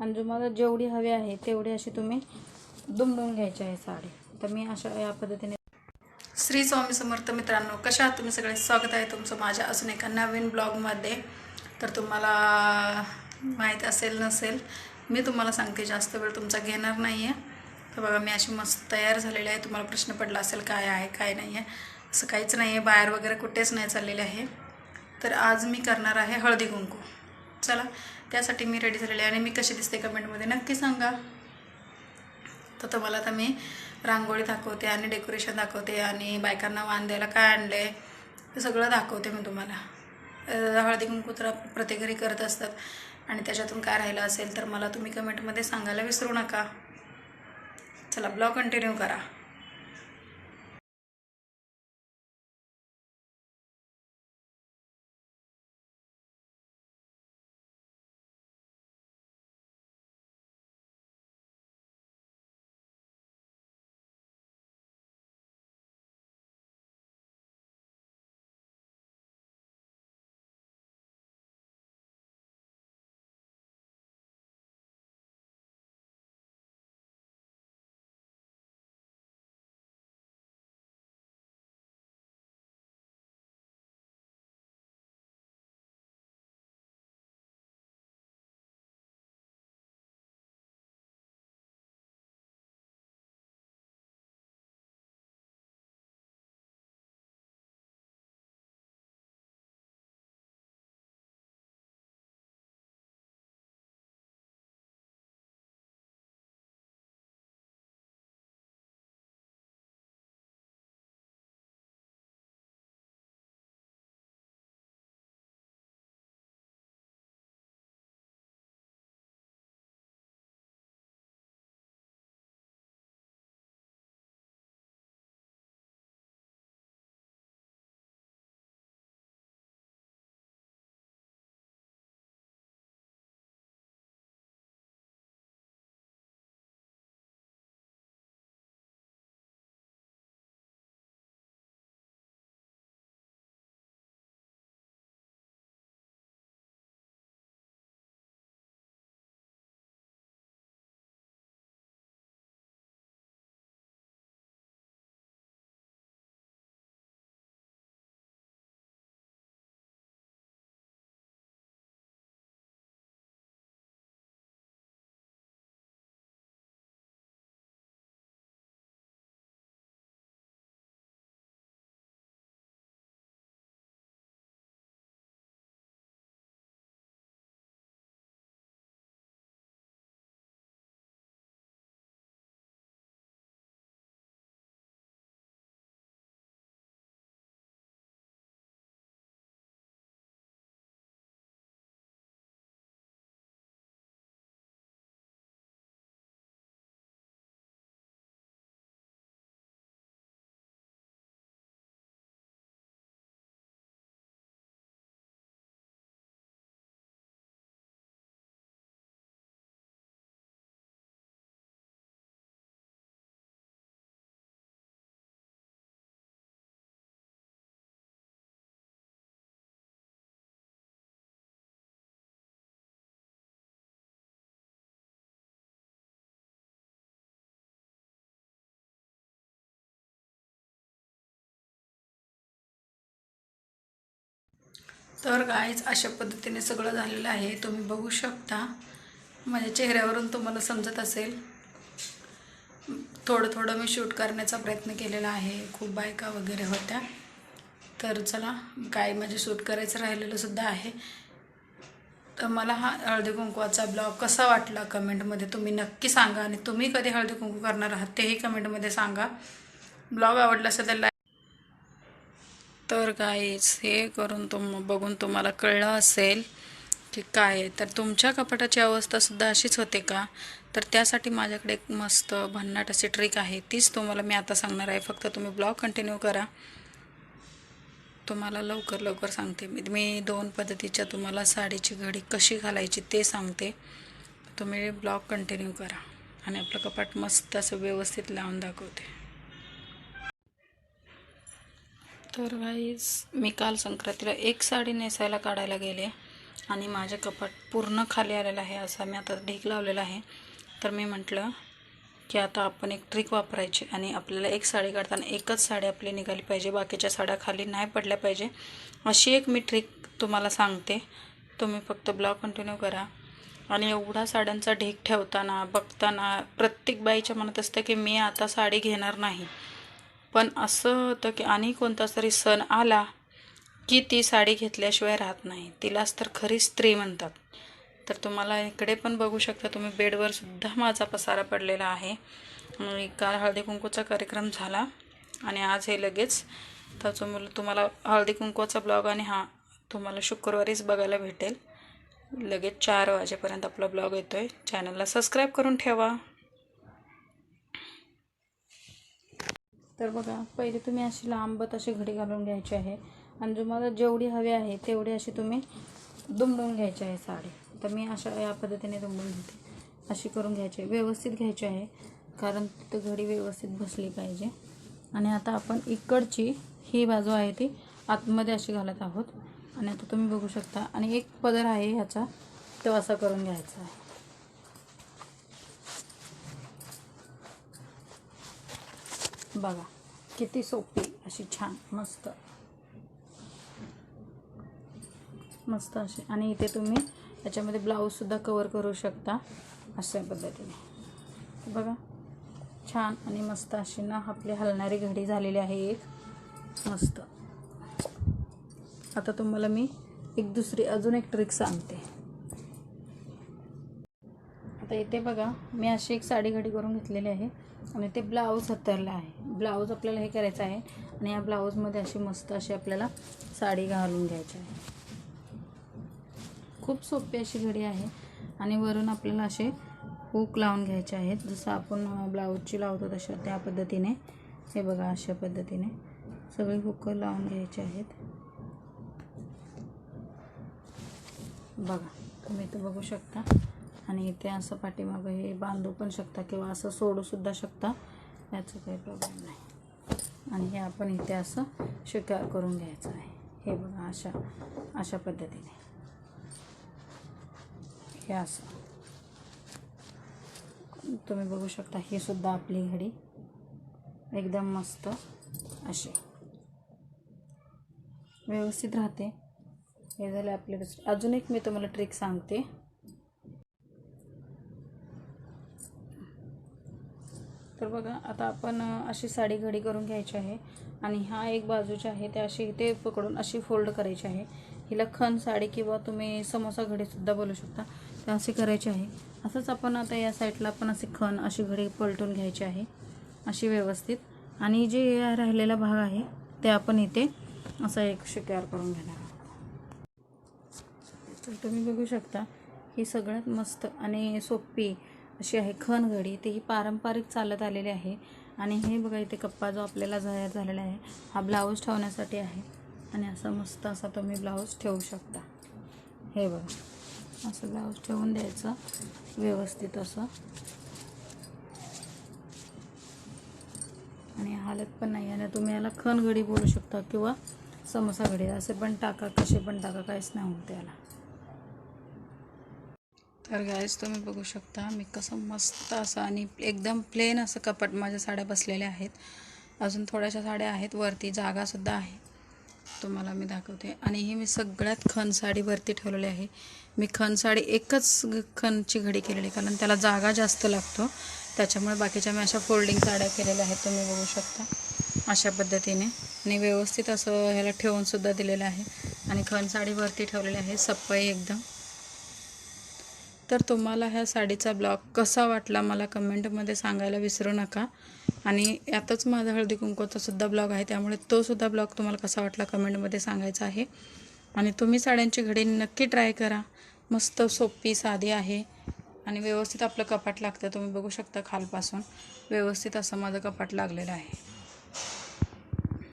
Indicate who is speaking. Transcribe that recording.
Speaker 1: आणि तुम्हाला जेवढी हवी आहे तेवढी अशी तुम्ही दुमडून घ्यायची आहे साडी. तर मी अशा या पद्धतीने
Speaker 2: श्री स्वामी समर्थ मित्रांनो कशा आहात तुम्ही सगळे? स्वागत आहे तुमचं माझ्या अजून एका नवीन ब्लॉगमध्ये. तर तुम्हाला माहीत असेल नसेल मी तुम्हाला सांगते जास्त वेळ तुमचा घेणार नाही आहे तर बघा मी अशी मस्त तयार झालेली आहे. तुम्हाला प्रश्न पडला असेल काय आहे काय नाही आहे असं काहीच नाही आहे बाहेर वगैरे कुठेच नाही चाललेले आहे. तर आज मी करणार आहे हळदी कुंकू. चला त्यासाठी मी रेडी झालेली आहे. आणि मी कशी दिसते कमेंटमध्ये नक्की सांगा. तर तुम्हाला आता मी रांगोळी दाखवते आणि डेकोरेशन दाखवते आणि बायकांना वाण द्यायला काय आणलं आहे हे सगळं दाखवते मी तुम्हाला. हळदी कुंकू तर प्रत्येक घरी करत असतात. आणि त्याच्यातून काय राहिलं असेल तर मला तुम्ही कमेंटमध्ये सांगायला विसरू नका. चला ब्लॉग कंटिन्यू करा. तर गायच अशा पद्धतीने सगळं झालेलं आहे. तुम्ही बघू शकता. माझ्या चेहऱ्यावरून तुम्हाला समजत असेल. थोडं थोडं मी शूट करण्याचा प्रयत्न केलेला आहे. खूप बायका वगैरे होत्या. तर चला काय माझे शूट करायचं राहिलेलंसुद्धा आहे. तर मला हा हळदी कुंकवाचा ब्लॉग कसा वाटला कमेंटमध्ये तुम्ही नक्की सांगा. आणि तुम्ही कधी हळदी कुंकू करणार आहात तेही कमेंटमध्ये सांगा. ब्लॉग आवडला असेल तर तर गाईज हे करून तुम बघून तुम्हाला कळलं असेल की काय तर तुमच्या कपाटाची अवस्थासुद्धा अशीच होते का? तर त्यासाठी माझ्याकडे एक मस्त भन्नाट अशी ट्रिक आहे. तीच तुम्हाला मी आता सांगणार आहे. फक्त तुम्ही ब्लॉग कंटिन्यू करा. तुम्हाला लवकर लवकर सांगते. मी मी दोन पद्धतीच्या तुम्हाला साडीची घडी कशी घालायची ते सांगते. तुम्ही ब्लॉग कंटिन्यू करा. आणि आपलं कपाट मस्त असं व्यवस्थित लावून दाखवते. तर गाईज मी काल संक्रांतीला एक साडी नेसायला काढायला गेले आणि माझे कपाट पूर्ण खाली आलेलं आहे असा मी आता ढीक लावलेला आहे. तर मी म्हटलं की आता आपण एक ट्रिक वापरायची आणि आपल्याला एक साडी काढताना एकच साडी आपली निघाली पाहिजे बाकीच्या साड्या खाली नाही पडल्या पाहिजे. अशी एक मी ट्रिक तुम्हाला सांगते. तुम्ही फक्त ब्लॉग कंटिन्यू करा. आणि एवढा साड्यांचा ढीक ठेवताना बघताना प्रत्येक बाईच्या मनात असतं की मी आता साडी घेणार नाही. पण असं होतं की आणि कोणता तरी सण आला की ती साडी घेतल्याशिवाय राहत नाही. तिलाच तर खरी स्त्री म्हणतात. तर तुम्हाला इकडे पण बघू शकता तुम्ही बेडवर सुद्धा माझा पसारा पडलेला आहे. काल हळदी कुंकूचा कार्यक्रम झाला आणि आज हे लगेच तर तुम्हाला तुम्हाला हळदी कुंकूचा ब्लॉग आणि हा तुम्हाला शुक्रवारीच बघायला भेटेल. लगेच चार वाजेपर्यंत आपला ब्लॉग येतो आहे चॅनलला सबस्क्राईब करून ठेवा.
Speaker 1: तर बघा पहिले तुम्ही अशी लांबत अशी घडी घालून घ्यायची आहे. आणि तुम्हाला जेवढी हवी आहे तेवढी अशी तुम्ही दुमडून घ्यायची आहे साडी. तर मी अशा या पद्धतीने दुमडून घेते. अशी करून घ्यायची आहे. व्यवस्थित घ्यायची आहे कारण तिथं घडी व्यवस्थित बसली पाहिजे. आणि आता आपण इकडची ही बाजू आहे ती आतमध्ये अशी घालत आहोत. आणि आता तुम्ही बघू शकता. आणि एक पदर आहे ह्याचा तो असा करून घ्यायचा आहे. बघा किती सोपी अशी छान मस्त. मस्त अशी. आणि इथे तुम्ही याच्यामध्ये ब्लाऊजसुद्धा कवर करू शकता अशा पद्धतीने. बघा छान आणि मस्त अशी ना आपली हलणारी घडी झालेली आहे एक. मस्त. आता तुम्हाला मी एक दुसरी अजून एक ट्रिक सांगते. आता इथे बघा मी अशी एक साडी घडी करून घेतलेली आहे. आणि ते ब्लाऊज हतरलं आहे. ब्लाऊज आपल्याला हे करायचं आहे आणि या ब्लाऊजमध्ये अशी मस्त अशी आपल्याला साडी घालून घ्यायची आहे. खूप सोपी अशी घडी आहे आणि वरून आपल्याला असे हुक लावून घ्यायचे आहेत. जसं आपण ब्लाऊजची लावतो तशा त्या पद्धतीने. हे बघा अशा पद्धतीने सगळे हुक लावून घ्यायचे आहेत. बघा तुम्ही तर बघू शकता. आणि इथे असं पाठीमागं हे बांधू पण शकता किंवा असं सोडूसुद्धा शकता. याचं काही प्रॉब्लेम नाही. आणि हे आपण इथे असं शिकार करून घ्यायचं आहे. हे बघा अशा अशा पद्धतीने. हे असं. तुम्ही बघू शकता ही सुद्धा आपली घडी. एकदम मस्त अशी. व्यवस्थित राहते. हे झाले आपले अजून एक मी तुम्हाला ट्रिक सांगते. तर बघा आता आपण अशी साडी घडी करून घ्यायची आहे आणि हा एक बाजूची आहे ते अशी इथे पकडून अशी फोल्ड करायची आहे. हिला खण साडी किंवा तुम्ही समोसा घडीसुद्धा बोलू शकता ते असे करायचे आहे. असंच आपण आता या साईडला पण असे खण अशी घडी पलटून घ्यायची आहे अशी व्यवस्थित. आणि जे राहिलेला भाग आहे ते आपण इथे असा एक शिकार करून घेणार आहोत. तर तुम्ही बघू शकता ही सगळ्यात मस्त आणि सोपी अशी आहे खणघडी ती ही पारंपरिक चालत आलेली आहे. आणि हे बघा इथे कप्पा जो आपल्याला तयार झालेला आहे हा ब्लाऊज ठेवण्यासाठी आहे. आणि असा मस्त असा तुम्ही ब्लाऊज ठेवू शकता. हे बघा असं ब्लाऊज ठेवून द्यायचं व्यवस्थित असं. आणि हालत पण नाही आणि तुम्ही याला खणघडी बोलू शकता किंवा समोसा घडी असे पण टाका कसे पण टाका काहीच नाही होत याला.
Speaker 2: तर गायज तुम्ही बघू शकता मी कसं मस्त असं आणि एकदम प्लेन असं कपट माझ्या साड्या बसलेल्या आहेत. अजून थोड्याशा साड्या आहेत वरती जागासुद्धा आहे. तुम्हाला मी दाखवते. आणि ही मी सगळ्यात खण साडी वरती ठेवलेली आहे. मी खण साडी एकच खणची घडी केलेली आहे, कारण त्याला जागा जास्त लागतो. त्याच्यामुळे बाकीच्या मी अशा फोल्डिंग साड्या केलेल्या आहेत तुम्ही बघू शकता. अशा पद्धतीने. आणि व्यवस्थित असं ह्याला ठेवूनसुद्धा दिलेलं आहे. आणि खण साडी वरती ठेवलेली आहे सप्पाई एकदम. तर तुम्हाला ह्या साडीचा ब्लॉग कसा वाटला मला कमेंटमध्ये सांगायला विसरू नका. आणि यातच माझा हळदी कुंकूचासुद्धा ब्लॉग आहे त्यामुळे तोसुद्धा ब्लॉग तुम्हाला कसा वाटला कमेंटमध्ये सांगायचा आहे. आणि तुम्ही साड्यांची घडी नक्की ट्राय करा. मस्त सोपी साधी आहे. आणि व्यवस्थित आपलं कपाट लागतं तुम्ही बघू शकता खालपासून. व्यवस्थित असं माझं कपाट लागलेलं आहे.